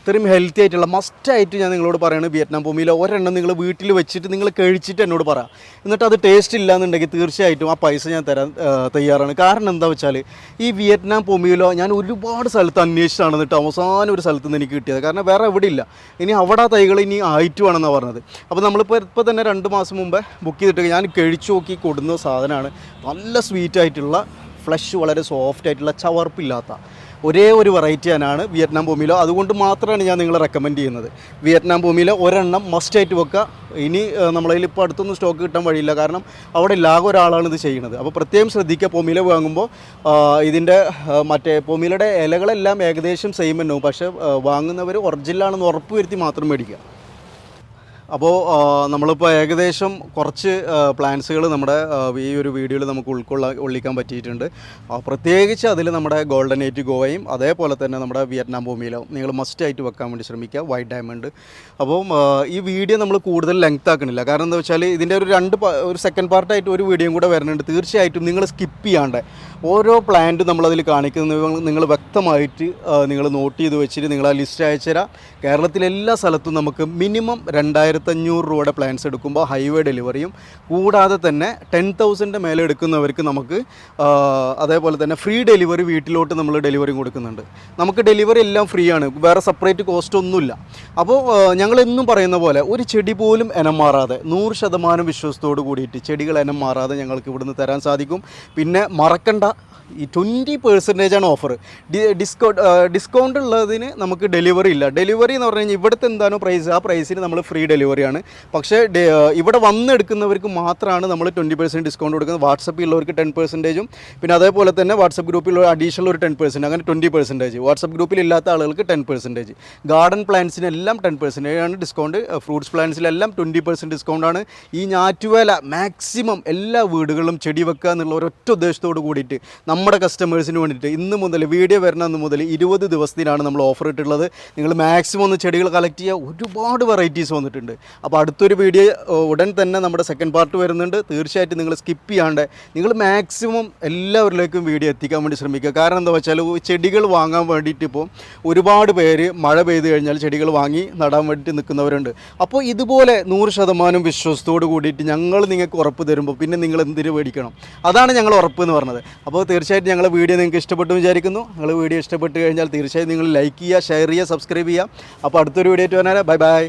ഇത്രയും ഹെൽത്തി ആയിട്ടുള്ള മസ്റ്റായിട്ട് ഞാൻ നിങ്ങളോട് പറയുന്നത് വിയറ്റ്നാം ഭൂമിയിൽ. ഒരെണ്ണം നിങ്ങൾ വീട്ടിൽ വെച്ചിട്ട് നിങ്ങൾ കഴിച്ചിട്ട് എന്നോട് പറ. എന്നിട്ട് അത് ടേസ്റ്റ് ഇല്ലാന്നുണ്ടെങ്കിൽ തീർച്ചയായിട്ടും ആ പൈസ ഞാൻ തരാൻ തയ്യാറാണ്. കാരണം എന്താ വെച്ചാൽ ഈ വിയറ്റ്നാം ഭൂമിയിലോ ഞാൻ ഒരുപാട് സ്ഥലത്ത് അന്വേഷിച്ചാണ് എന്നിട്ട് അവസാനം ഒരു സ്ഥലത്ത് നിന്ന് എനിക്ക് കിട്ടിയത്. കാരണം വേറെ എവിടെ ഇല്ല. ഇനി അവിടെ തൈകൾ ഇനി ആയിട്ടുവാണെന്നാണ് പറഞ്ഞത്. അപ്പോൾ നമ്മളിപ്പോൾ ഇപ്പോൾ തന്നെ രണ്ട് മാസം മുമ്പേ ബുക്ക് ചെയ്തിട്ട് ഞാൻ കഴിച്ചു നോക്കി കൊടുക്കുന്ന സാധനമാണ് നല്ല സ്വീറ്റ് ആയിട്ടുള്ള ഫ്ലഷ് വളരെ സോഫ്റ്റ് ആയിട്ടുള്ള ചവർപ്പില്ലാത്ത ഒരേ ഒരു വെറൈറ്റി തന്നെയാണ് വിയറ്റ്നാം ഭൂമിയിലോ. അതുകൊണ്ട് മാത്രമാണ് ഞാൻ നിങ്ങളെ റെക്കമെൻഡ് ചെയ്യുന്നത്. വിയറ്റ്നാം ഭൂമിയിലെ ഒരെണ്ണം മസ്റ്റ് ആയിട്ട് വെക്കുക. ഇനി നമ്മളതിൽ ഇപ്പോൾ അടുത്തൊന്നും സ്റ്റോക്ക് കിട്ടാൻ വഴിയില്ല. കാരണം അവിടെ ലാഗ് ഒരാളാണ് ഇത് ചെയ്യുന്നത്. അപ്പോൾ പ്രത്യേകം ശ്രദ്ധിക്കുക പൊമില വാങ്ങുമ്പോൾ ഇതിന്റെ മറ്റേ പൊമിലയുടെ ഇലകളെല്ലാം ഏകദേശം സെയിം തന്നെ പക്ഷേ വാങ്ങുന്നവർ ഒറിജിനലാണെന്ന് ഉറപ്പ് വരുത്തി മാത്രം മേടിക്കുക. അപ്പോൾ നമ്മളിപ്പോൾ ഏകദേശം കുറച്ച് പ്ലാൻസുകൾ നമ്മുടെ ഈ ഒരു വീഡിയോയിൽ നമുക്ക് ഉൾക്കൊള്ള ഉള്ളിക്കാൻ പറ്റിയിട്ടുണ്ട്. പ്രത്യേകിച്ച് അതിൽ നമ്മുടെ ഗോൾഡൻ എയ്റ്റ് ഗോവയും അതേപോലെ തന്നെ നമ്മുടെ വിയറ്റ്നാം ഭൂമിയിലും നിങ്ങൾ മസ്റ്റ് ആയിട്ട് വെക്കാൻ വേണ്ടി ശ്രമിക്കുക വൈറ്റ് ഡയമണ്ട് അപ്പോൾ ഈ വീഡിയോ നമ്മൾ കൂടുതൽ ലെങ്ത് ആക്കണില്ല. കാരണം എന്താ വെച്ചാൽ ഇതിന്റെ ഒരു രണ്ട് ഒരു സെക്കൻഡ് പാർട്ടായിട്ട് ഒരു വീഡിയോയും കൂടെ വരുന്നുണ്ട്. തീർച്ചയായിട്ടും നിങ്ങൾ സ്കിപ്പ് ചെയ്യാണ്ട്. ഓരോ പ്ലാന്റ് നമ്മളതിൽ കാണിക്കുന്നത് നിങ്ങൾ വ്യക്തമായിട്ട് നിങ്ങൾ നോട്ട് ചെയ്ത് വെച്ചിട്ട് നിങ്ങൾ ആ ലിസ്റ്റ് അയച്ചുതരാം കേരളത്തിലെ എല്ലാ സ്ഥലത്തും നമുക്ക് മിനിമം രണ്ടായിരത്തഞ്ഞൂറ് രൂപയുടെ പ്ലാൻസ് എടുക്കുമ്പോൾ ഹൈവേ ഡെലിവറിയും കൂടാതെ തന്നെ ടെൻ തൗസൻഡ് മേലെ എടുക്കുന്നവർക്ക് നമുക്ക് അതേപോലെ തന്നെ ഫ്രീ ഡെലിവറി വീട്ടിലോട്ട് നമ്മൾ ഡെലിവറി കൊടുക്കുന്നുണ്ട്. നമുക്ക് ഡെലിവറി എല്ലാം ഫ്രീ ആണ് വേറെ സെപ്പറേറ്റ് കോസ്റ്റ് ഒന്നുമില്ല. അപ്പോൾ ഞങ്ങൾ എന്നും പറയുന്ന പോലെ ഒരു ചെടി പോലും ഇനം മാറാതെ നൂറ് ശതമാനം വിശ്വാസത്തോട് കൂടിയിട്ട് ചെടികൾ ഇനം മാറാതെ ഞങ്ങൾക്ക് ഇവിടുന്ന് തരാൻ സാധിക്കും. പിന്നെ മറക്കണ്ട ഈ ട്വന്റി പെർസെന്റേജ് ആണ് ഓഫർ ഡിസ്കൗണ്ട് ഡിസ്കൗണ്ട് ഉള്ളതിന് നമുക്ക് ഡെലിവറി ഇല്ല. ഡെലിവറി എന്ന് പറഞ്ഞു കഴിഞ്ഞാൽ ഇവിടുത്തെ എന്താണോ പ്രൈസ് ആ പ്രൈസിന് നമ്മൾ ഫ്രീ ഡെലിവറിയാണ് പക്ഷേ ഇവിടെ വന്നെടുക്കുന്നവർക്ക് മാത്രമാണ് നമ്മൾ ട്വന്റി പെർസെന്റ് ഡിസ്കൗണ്ട് കൊടുക്കുന്നത്. വാട്സപ്പിൽ ഉള്ളവർക്ക് ടെൻ പെർസെന്റേജും പിന്നെ അതേപോലെ തന്നെ വാട്സപ്പ് ഗ്രൂപ്പിൽ അഡീഷണൽ ഒരു ടെൻ പെർസെന്റ് അങ്ങനെ ട്വന്റി പെർസെന്റേജ് വാട്സപ്പ് ഗ്രൂപ്പിൽ ഇല്ലാത്ത ആളുകൾക്ക് ടെൻ പെർസെന്റേജ് ഗാർഡൻ പ്ലാന്റ്സിനെല്ലാം ടെൻ പെർസെന്റേജ് ആണ് ഡിസ്കൗണ്ട് ഫ്രൂട്ട്സ് പ്ലാന്റ്സിലെല്ലാം ട്വന്റി പെർസെന്റ് ഡിസ്കൗണ്ട് ആണ്. ഈ ഞാറ്റുവേല മാക്സിമം എല്ലാ വീടുകളും ചെടി വെക്കുക എന്നുള്ള ഒരൊറ്റ ഉദ്ദേശത്തോട് കൂടിയിട്ട് നമ്മുടെ കസ്റ്റമേഴ്സിന് വേണ്ടിയിട്ട് ഇന്ന് മുതൽ വീഡിയോ വരുന്ന അന്ന് മുതൽ ഇരുപത് ദിവസത്തിനാണ് നമ്മൾ ഓഫർ ഇട്ടിട്ടുള്ളത്. നിങ്ങൾ മാക്സിമം ഒന്ന് ചെടികൾ കളക്ട് ചെയ്യുക ഒരുപാട് വെറൈറ്റീസ് വന്നിട്ടുണ്ട്. അപ്പോൾ അടുത്തൊരു വീഡിയോ ഉടൻ തന്നെ നമ്മുടെ സെക്കൻഡ് പാർട്ട് വരുന്നുണ്ട്. തീർച്ചയായിട്ടും നിങ്ങൾ സ്കിപ്പ് ചെയ്യാണ്ട് നിങ്ങൾ മാക്സിമം എല്ലാവരിലേക്കും വീഡിയോ എത്തിക്കാൻ വേണ്ടി ശ്രമിക്കുക. കാരണം എന്താ വെച്ചാൽ ചെടികൾ വാങ്ങാൻ വേണ്ടിയിട്ട് ഇപ്പോൾ ഒരുപാട് പേര് മഴ പെയ്ത് കഴിഞ്ഞാൽ ചെടികൾ വാങ്ങി നടാൻ വേണ്ടിയിട്ട് നിൽക്കുന്നവരുണ്ട്. അപ്പോൾ ഇതുപോലെ നൂറ് ശതമാനം വിശ്വാസത്തോട് കൂടിയിട്ട് ഞങ്ങൾ നിങ്ങൾക്ക് ഉറപ്പ് തരുമ്പോൾ പിന്നെ നിങ്ങൾ എന്തിനു മേടിക്കണം അതാണ് ഞങ്ങൾ ഉറപ്പ് എന്ന് പറഞ്ഞത്. അപ്പോൾ തീർച്ചയായിട്ടും ഞങ്ങളെ വീഡിയോ നിങ്ങൾക്ക് ഇഷ്ടപ്പെട്ടു വിചാരിക്കുന്നു. നിങ്ങൾ വീഡിയോ ഇഷ്ടപ്പെട്ട് കഴിഞ്ഞാൽ തീർച്ചയായും നിങ്ങൾ ലൈക്ക് ചെയ്യുക ഷെയർ ചെയ്യുക സബ്സ്ക്രൈബ് ചെയ്യുക. അപ്പോൾ അടുത്തൊരു വീഡിയോ ആയിട്ട് വന്നാൽ ബൈ ബൈ